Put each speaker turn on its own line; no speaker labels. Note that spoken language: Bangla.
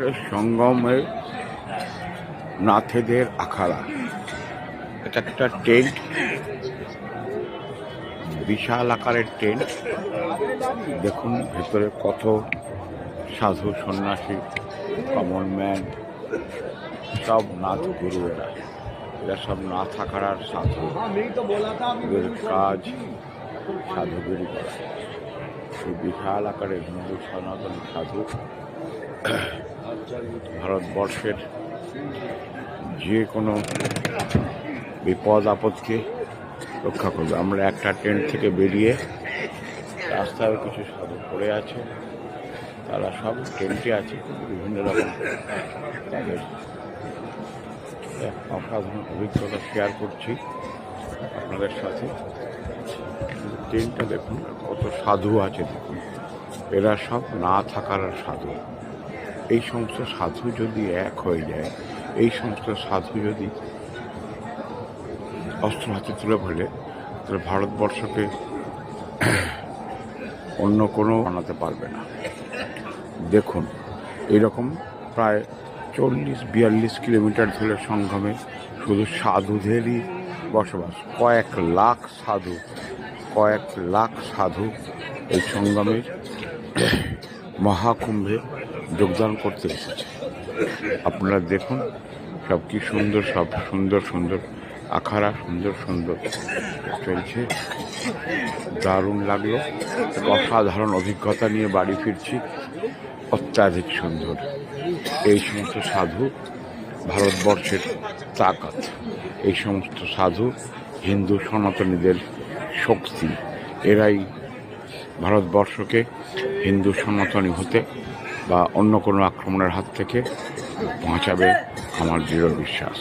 ভারতবর্ষের সঙ্গমের নাথেদের আখাড়া। এটা একটা টেন্ট। বিশাল আকারের টেন্ট। দেখুন ভেতরে কত সাধু সন্ন্যাসী কমন ম্যান সব নাথ গুরু এরা এরা সব নাথ আখাড়ার সাধু। এদের কাজ সাধুগিরি করা। এই বিশাল আকারের হিন্দু সনাতন সাধু ভারতবর্ষের যে কোনো বিপদ, আপদকে রক্ষা করবে। আমরা একটা ট্রেন থেকে বেরিয়ে রাস্তায় কিছু সাধু পড়ে আছে। তারা সব টেন্টে আছে, বিভিন্ন রকম। তাদের অসাধারণ অভিজ্ঞতা শেয়ার করছি আপনাদের সাথে। ট্রেনটা দেখুন, কত সাধু আছে। দেখুন এরা সব না থাকার সাধু। এই সমস্ত সাধু যদি এক হয়ে যায়, এই সমস্ত সাধু যদি অস্ত্র হাতে তুলে ফেলে, তাহলে ভারতবর্ষকে অন্য কোনো বানাতে পারবে না। দেখুন, এরকম প্রায় চল্লিশ, বিয়াল্লিশ কিলোমিটার ধরে সংগমে শুধু সাধুদেরই বসবাস। কয়েক লাখ সাধু, কয়েক লাখ সাধু এই সঙ্গমের মহাকুম্ভে যোগদান করতে এসেছে। আপনারা দেখুন, সব কি সুন্দর, সব সুন্দর সুন্দর আখাড়া, সুন্দর সুন্দর চলছে। দারুণ লাগল। অসাধারণ অভিজ্ঞতা নিয়ে বাড়ি ফিরছি। অত্যাধিক সুন্দর। এই সমস্ত সাধু ভারতবর্ষের তাকাত। এই সমস্ত সাধু হিন্দু সনাতনীদের শক্তি। এরাই ভারতবর্ষকে হিন্দু সনাতনী হতে বা অন্য কোনো আক্রমণের হাত থেকে পৌঁছাবে আমার দৃঢ় বিশ্বাস।